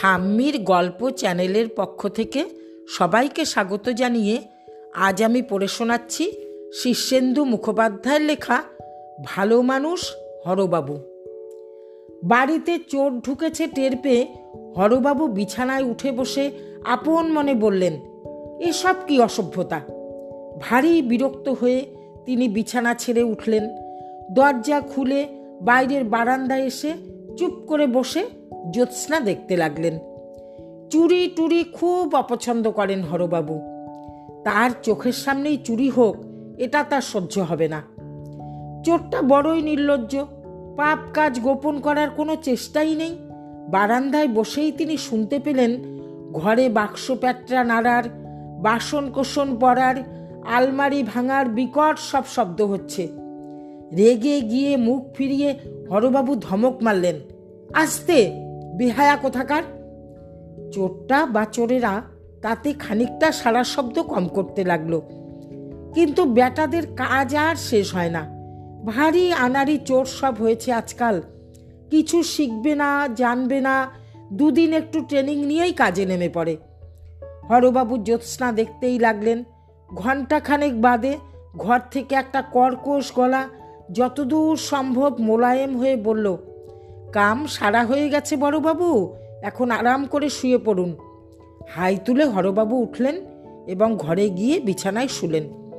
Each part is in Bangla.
ঠাম্মির গল্প চ্যানেলের পক্ষ থেকে সবাইকে স্বাগত জানিয়ে আজ আমি পড়ে শোনাচ্ছি শীর্ষেন্দু মুখোপাধ্যায়ের লেখা ভালো মানুষ হরবাবু বাড়িতে চোর ঢুকেছে টের পেয়ে হরবাবু বিছানায় উঠে বসে আপন মনে বললেন, এসব কি অসভ্যতা? ভারী বিরক্ত হয়ে তিনি বিছানা ছেড়ে উঠলেন। দরজা খুলে বাইরের বারান্দায় এসে চুপ করে বসে জ্যোৎস্না দেখতে লাগলেন। চুরি টুরি খুব অপছন্দ করেন হরবাবু। তার চোখের সামনেই চুরি হোক, এটা তার সহ্য হবে না। চোরটা বড়ই নির্লজ্জ, পাপ কাজ গোপন করার কোনো চেষ্টাই নেই। বারান্দায় বসেই তিনি শুনতে পেলেন ঘরে বাক্স প্যাটরা নাড়ার বাসন কোসন পড়ার আলমারি ভাঙার বিকট সব শব্দ হচ্ছে। রেগে গিয়ে মুখ ফিরিয়ে হরবাবু ধমক মারলেন, আস্তে, বেহায়া কোথাকার? চোরটা বা চোরেরা তাতে খানিকটা সারা শব্দ কম করতে লাগল। কিন্তু বেটাদের কাজ আর শেষ হয় না। ভারী আনারি চোর সব হয়েছে আজকাল। কিছু শিখবে না, জানবে না, দুদিন একটু ট্রেনিং নিয়েই কাজে নেমে পড়ে। হরবাবু জ্যোৎস্না দেখতেই লাগলেন। ঘণ্টাখানেক বাদে ঘর থেকে একটা কর্কশ গলা যতদূর সম্ভব মোলায়েম হয়ে বলল, কাম সারা হয়ে গেছে বড়বাবু, এখন আরাম করে শুয়ে পড়ুন। হাই তুলে হরবাবু উঠলেন এবং ঘরে গিয়ে বিছানায় শুলেন।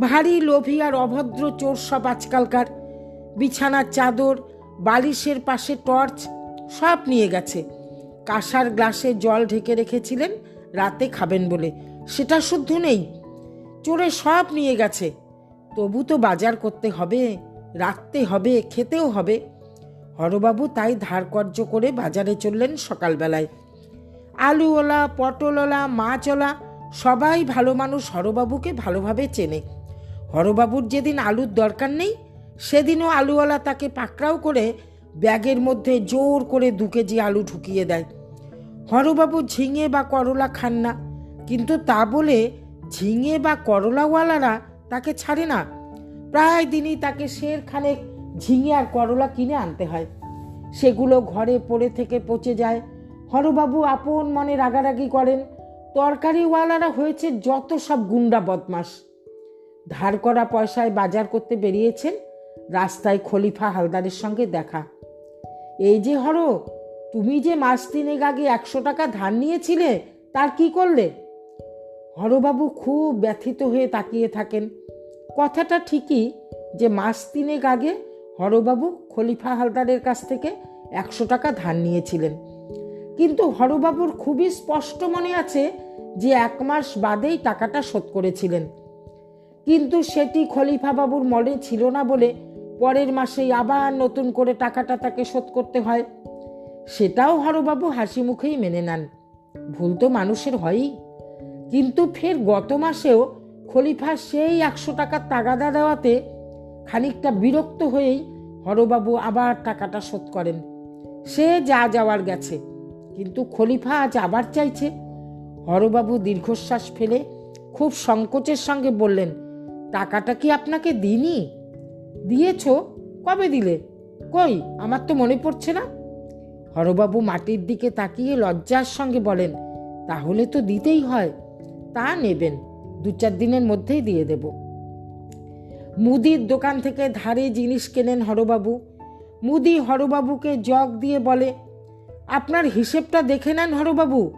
ভারী লোভী আর অভদ্র চোর সব আজকালকার। বিছানার চাদর, বালিশের পাশে টর্চ, সব নিয়ে গেছে। কাঁসার গ্লাসে জল ঢেকে রেখেছিলেন, রাতে খাবেন বলে। সেটা শুদ্ধ নেই। চোরে সব নিয়ে গেছে। তবু তো বাজার করতে হবে। রাখতে হবে, খেতেও হবে। হরবাবু তাই ধারকর্য করে বাজারে চললেন সকালবেলায়। আলুওলা, পটলওলা, মাছওলা, সবাই ভালো মানুষ হরবাবুকে ভালোভাবে চেনে। হরবাবুর যেদিন আলুর দরকার নেই, সেদিনও আলুওয়ালা তাকে পাকড়াও করে ব্যাগের মধ্যে জোর করে দু কেজি আলু ঢুকিয়ে দেয়। হরবাবু ঝিঙে বা করলা খান না, কিন্তু তা বলে ঝিঙে বা করলাওয়ালারা তাকে ছাড়ে না। প্রায় দিনই তাকে শের খানেক ঝিঙে আর করলা কিনে আনতে হয়। সেগুলো ঘরে পড়ে থেকে পচে যায়। হরবাবু আপন মনে রাগারাগি করেন, তরকারিওয়ালারা হয়েছে যত সব গুন্ডা বদমাস ধার করা পয়সায় বাজার করতে বেরিয়েছেন, রাস্তায় খলিফা হালদারের সঙ্গে দেখা। এই যে হর, তুমি যে মাস তিনেক আগে একশো টাকা ধার নিয়েছিলে, তার কি করলে? হরবাবু খুব ব্যথিত হয়ে তাকিয়ে থাকেন। কথাটা ঠিকই যে মাস তিনেক আগে হরবাবু খলিফা হালদারের কাছ থেকে একশো টাকা ধার নিয়েছিলেন। কিন্তু হরবাবুর খুবই স্পষ্ট মনে আছে যে এক মাস বাদেই টাকাটা শোধ করেছিলেন। কিন্তু সেটি খলিফা বাবুর মনে ছিল না বলে পরের মাসেই আবার নতুন করে টাকাটা তাকে শোধ করতে হয়। সেটাও হরবাবু হাসি মুখেই মেনে নেন। ভুল তো মানুষের হয়ই। কিন্তু ফের গত মাসেও খলিফা সেই একশো টাকার তাগাদা দেওয়াতে খানিকটা বিরক্ত হয়েই হরবাবু আবার টাকাটা শোধ করেন। সে যা যাওয়ার গেছে, কিন্তু খলিফা আজ আবার চাইছে। হরবাবু দীর্ঘশ্বাস ফেলে খুব সংকোচের সঙ্গে বললেন, টাকাটা কি আপনাকে দিইনি? দিয়েছ, কবে দিলে? কই, আমার তো মনে পড়ছে না। হরবাবু মাটির দিকে তাকিয়ে লজ্জার সঙ্গে বলেন, তাহলে তো দিতেই হয়, তা নেবেন। দু চার দিনের মধ্যেই দিয়ে দেব। মুদির দোকান থেকে ধারে জিনিস কেনেন হরবাবু। মুদি হরবাবুকে জগ দিয়ে বলে, আপনার হিসেবটা দেখে নেন হরবাবু।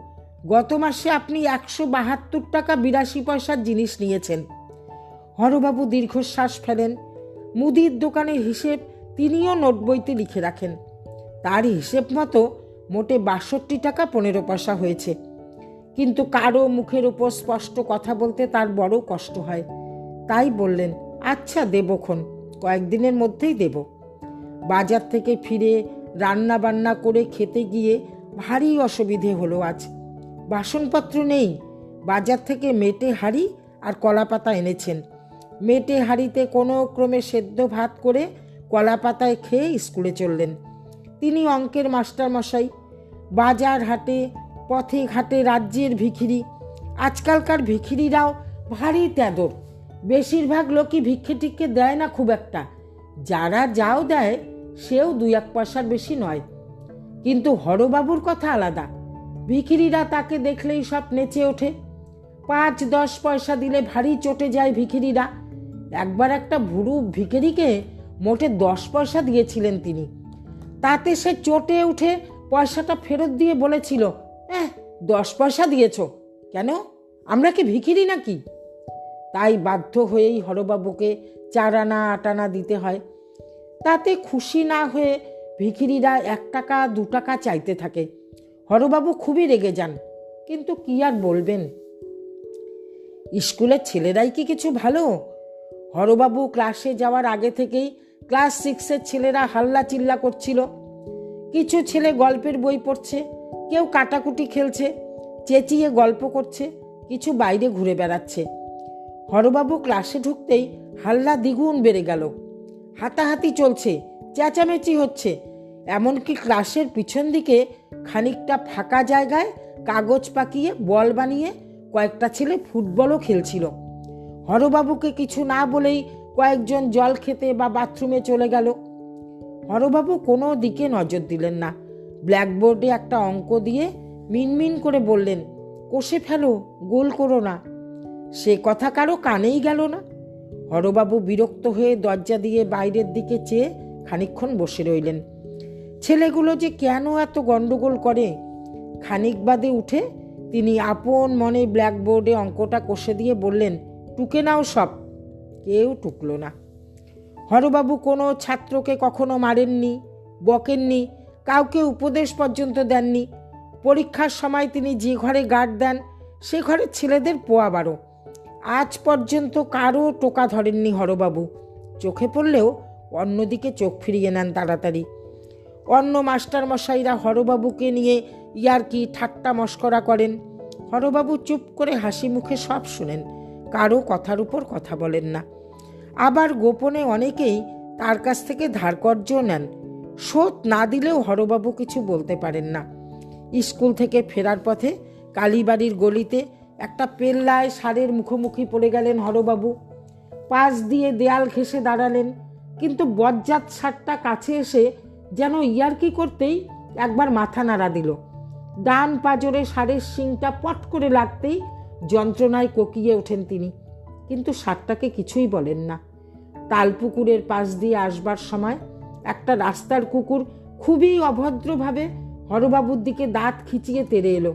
গত মাসে আপনি একশো বাহাত্তর টাকা বিরাশি পয়সার জিনিস নিয়েছেন হরবাবু দীর্ঘশ্বাস ফেলেন। মুদির দোকানের হিসেব তিনিও নোট বইতে লিখে রাখেন। তার হিসেব মতো মোটে বাষট্টি টাকা পনেরো পয়সা হয়েছে। কিন্তু কারও মুখের উপর স্পষ্ট কথা বলতে তার বড় কষ্ট হয়। তাই বললেন আচ্ছা দেবক্ষণ কয়েকদিনের মধ্যেই দেব। বাজার থেকে ফিরে রান্না বান্না করে খেতে গিয়ে ভারী অসুবিধে হলো আজ। বাসনপত্র নেই। বাজার থেকে মেটে হাড়ি আর কলাপাতা এনেছেন। মেটে হাড়িতে কোনো ক্রমে সেদ্ধ ভাত করে কলাপাতায় খেয়ে স্কুলে চললেন। তিনি অঙ্কের মাস্টারমশাই। বাজার হাটে পথে ঘাটে রাজ্যের ভিখিরি। আজকালকার ভিখিরিরাও ভারী তেদর। বেশিরভাগ লোকই ভিক্ষে টিক্ষে দেয় না খুব একটা। যারা যাও দেয়, সেও দুই এক পয়সার বেশি নয়। কিন্তু হরবাবুর কথা আলাদা। ভিখিরিরা তাকে দেখলেই সব নেচে ওঠে। পাঁচ, দশ পয়সা দিলে ভারী চটে যায় ভিখিরিরা। একবার একটা ভুরু ভিখিরিকে মোটে দশ পয়সা দিয়েছিলেন তিনি। তাতে সে চটে উঠে পয়সাটা ফেরত দিয়ে বলেছিল হ্যাঁ দশ পয়সা দিয়েছ। কেন? আমরা কি ভিখিরি নাকি? তাই বাধ্য হয়েই হরবাবুকে চার আনা আট আনা দিতে হয়। তাতে খুশি না হয়ে ভিখিরিরা এক টাকা, দু টাকা চাইতে থাকে। হরবাবু খুবই রেগে যান, কিন্তু কি আর বলবেন? স্কুলের ছেলেরাই কি কিছু ভালো? হরবাবু ক্লাসে যাওয়ার আগে থেকেই ক্লাস সিক্সের ছেলেরা হাল্লা চিল্লা করছিল। কিছু ছেলে গল্পের বই পড়ছে কেউ কাটাকুটি খেলছে, চেঁচিয়ে গল্প করছে, কিছু বাইরে ঘুরে বেড়াচ্ছে। হরবাবু ক্লাসে ঢুকতেই হাল্লা দ্বিগুণ বেড়ে গেল। হাতাহাতি চলছে, চেঁচামেচি হচ্ছে। এমনকি ক্লাসের পিছন দিকে খানিকটা ফাঁকা জায়গায় কাগজ পাকিয়ে বল বানিয়ে কয়েকটা ছেলে ফুটবলও খেলছিল। হরবাবুকে কিছু না বলেই কয়েকজন জল খেতে বা বাথরুমে চলে গেল। হরবাবু কোনো দিকে নজর দিলেন না। ব্ল্যাকবোর্ডে একটা অঙ্ক দিয়ে মিনমিন করে বললেন, কষে ফেলো, গোল করো না। সে কথা কারও কানেই গেল না। হরবাবু বিরক্ত হয়ে দরজা দিয়ে বাইরের দিকে চেয়ে খানিকক্ষণ বসে রইলেন। ছেলেগুলো যে কেন এত গন্ডগোল করে? খানিক বাদে উঠে তিনি আপন মনে ব্ল্যাকবোর্ডে অঙ্কটা কষে দিয়ে বললেন, টুকে নাও সব। কেউ টুকলো না। হরবাবু কোনো ছাত্রকে কখনো মারেননি, বকেননি কাউকে উপদেশ পর্যন্ত দেননি। পরীক্ষার সময় তিনি যে ঘরে গার্ড দেন, সে ঘরের ছেলেদের পোয়া বারো। আজ পর্যন্ত কারও টোকা ধরেননি হরবাবু। চোখে পড়লেও অন্যদিকে চোখ ফিরিয়ে নেন তাড়াতাড়ি। অন্য মাস্টারমশাইরা হরবাবুকে নিয়ে ইয়ারকি ঠাট্টা মস্করা করেন? হরবাবু চুপ করে হাসি মুখে সব শুনেন কারও কথার উপর কথা বলেন না। আবার গোপনে অনেকেই তার কাছ থেকে ধারকর্য নেন। শোধ না দিলেও হরবাবু কিছু বলতে পারেন না। স্কুল থেকে ফেরার পথে কালীবাড়ির গলিতে একটা পেল্লায় সারের মুখোমুখি পড়ে গেলেন হরবাবু। পাশ দিয়ে দেয়াল ঘেঁষে দাঁড়ালেন, কিন্তু বজ্জাত সারটা কাছে এসে যেন ইয়ার্কি করতেই একবার মাথা নাড়া দিল। ডান পাজরে সারের শিংটা পট করে লাগতেই যন্ত্রণায় কোকিয়ে ওঠেন তিনি, কিন্তু সারটাকে কিছুই বলেন না। তালপুকুরের পাশ দিয়ে আসবার সময় একটা রাস্তার কুকুর খুবই অভদ্রভাবে হরবাবুর দিকে দাঁত খিচিয়ে তেড়ে এলো।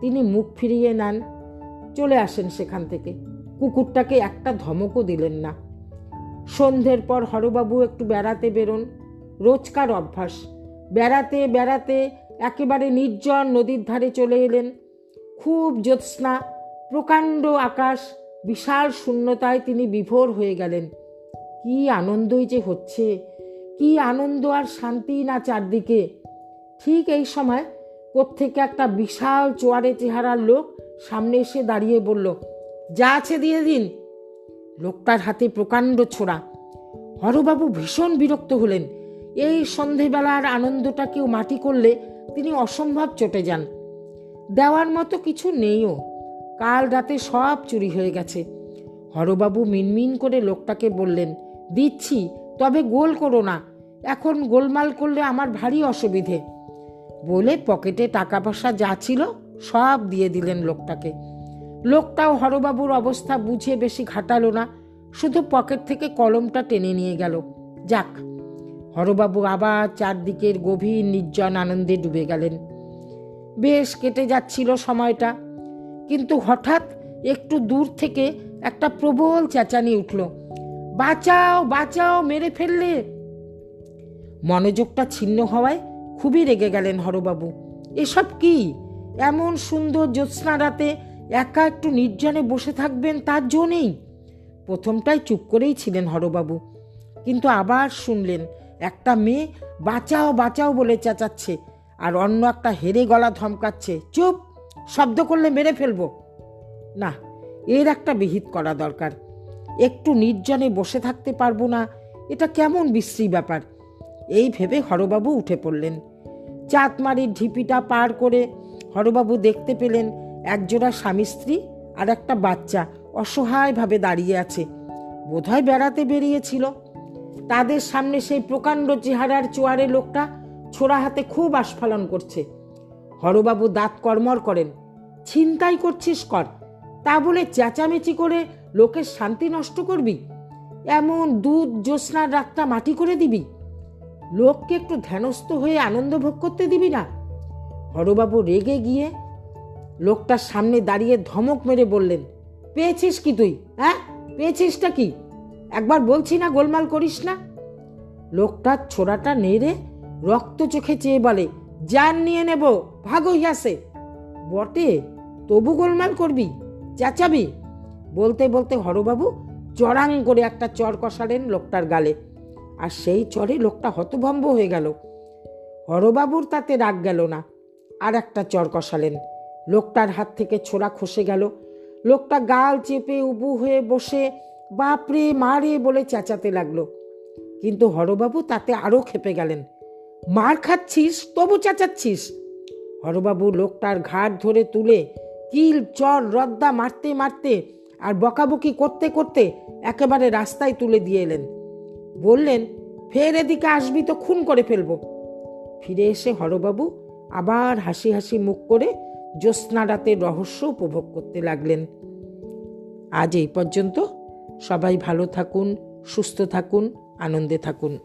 তিনি মুখ ফিরিয়ে নেন। চলে আসেন সেখান থেকে। কুকুরটাকে একটা ধমকও দিলেন না। সন্ধ্যের পর হরবাবু একটু বেড়াতে বেরোন। রোজকার অভ্যাস। বেড়াতে বেড়াতে একেবারে নির্জন নদীর ধারে চলে এলেন। খুব জ্যোৎস্না, প্রকাণ্ড আকাশ, বিশাল শূন্যতায় তিনি বিভোর হয়ে গেলেন। কি আনন্দই যে হচ্ছে! কি আনন্দ আর শান্তি না চারদিকে? ঠিক এই সময় কোত্থেকে একটা বিশাল চোয়ারে চেহারার লোক সামনে এসে দাঁড়িয়ে বলল, যা আছে দিয়ে দিন। লোকটার হাতে প্রকাণ্ড ছোড়া। হরবাবু ভীষণ বিরক্ত হলেন। এই সন্ধেবেলার আনন্দটা কেউ মাটি করলে তিনি অসম্ভব চটে যান। দেওয়ার মতো কিছু নেইও। কাল রাতে সব চুরি হয়ে গেছে। হরবাবু মিনমিন করে লোকটাকে বললেন, দিচ্ছি তবে গোল করো না। এখন গোলমাল করলে আমার ভারী অসুবিধে। বলে পকেটে টাকা পয়সা যা ছিল সব দিয়ে দিলেন লোকটাকে। লোকটাও হরবাবুর অবস্থা বুঝে বেশি ঘাটালো না। শুধু পকেট থেকে কলমটা টেনে নিয়ে গেল। যাক, হরবাবু আবার চারদিকের গভীর নির্জন আনন্দে ডুবে গেলেন। বেশ কেটে যাচ্ছিল সময়টা। কিন্তু হঠাৎ একটু দূর থেকে একটা প্রবল চেঁচানি উঠল। বাঁচাও বাঁচাও, মেরে ফেললে। মনোযোগটা ছিন্ন হওয়ায় খুবই রেগে গেলেন হরবাবু। এসব কি? এমন সুন্দর জ্যোৎস্না রাতে একা একটু নির্জনে বসে থাকবেন, তার জো নেই। প্রথমটাই চুপ করেই ছিলেন হরবাবু। কিন্তু আবার শুনলেন, একটা মেয়ে বাঁচাও বাঁচাও বলে চেঁচাচ্ছে, আর অন্য একটা হেরে গলা ধমকাচ্ছে। চুপ! শব্দ করলে মেরে ফেলব। না, এর একটা বিহিত করা দরকার। একটু নির্জনে বসে থাকতে পারব না। এটা কেমন বিশ্রী ব্যাপার। এই ভেবে হরবাবু উঠে পড়লেন। চাঁদমারির ঢিপিটা পার করে হরবাবু দেখতে পেলেন একজোড়া স্বামী স্ত্রী আর একটা বাচ্চা অসহায়ভাবে দাঁড়িয়ে আছে। বোধহয় বেড়াতে বেরিয়েছিল। তাদের সামনে সেই প্রকাণ্ড চেহারার চোয়ারে লোকটা ছোড়া হাতে খুব আস্ফালন করছে। হরবাবু দাঁত কর্মর করেন। ছিনতাই করছিস কর। তা বলে চেঁচামেচি করে লোকের শান্তি নষ্ট করবি? এমন দুধ জ্যোৎস্নার রাতটা মাটি করে দিবি? লোককে একটু ধ্যানস্থ হয়ে আনন্দ ভোগ করতে দিবি না? হরবাবু রেগে গিয়ে লোকটার সামনে দাঁড়িয়ে ধমক মেরে বললেন, পেয়েছিস কি তুই হ্যাঁ? পেয়েছিসটা কি? একবার বলছি না গোলমাল করিস না? লোকটার ছোড়াটা নেড়ে রক্ত চোখে চেয়ে বলে যান নিয়ে নেব, ভাগো হিয়াসে বটে, তবু গোলমাল করবি? চেঁচাবি। বলতে বলতে হরবাবু চড়াং করে একটা চর কষালেন লোকটার গালে। আর সেই চরে লোকটা হতভম্ব হয়ে গেল। হরবাবুর তাতে রাগ গেল না। আর একটা চর কষালেন। লোকটার হাত থেকে ছোড়া খসে গেল। লোকটা গাল চেপে উবু হয়ে বসে বাপরে মারে বলে চেঁচাতে লাগল। কিন্তু হরবাবু তাতে আরও খেপে গেলেন। মার খাচ্ছিস, তবু চেঁচাচ্ছিস। হরবাবু লোকটার ঘাট ধরে তুলে কিল, চর, রদ্দা মারতে মারতে আর বকাবকি করতে করতে একেবারে রাস্তায় তুলে দিয়ে এলেন। বললেন, ফের এদিকে আসবি তো খুন করে ফেলব। ফিরে এসে হরবাবু আবার হাসি হাসি মুখ করে জ্যোৎস্না রাতের রহস্য উপভোগ করতে লাগলেন। আজ এই পর্যন্ত। সবাই ভালো থাকুন, সুস্থ থাকুন, আনন্দে থাকুন।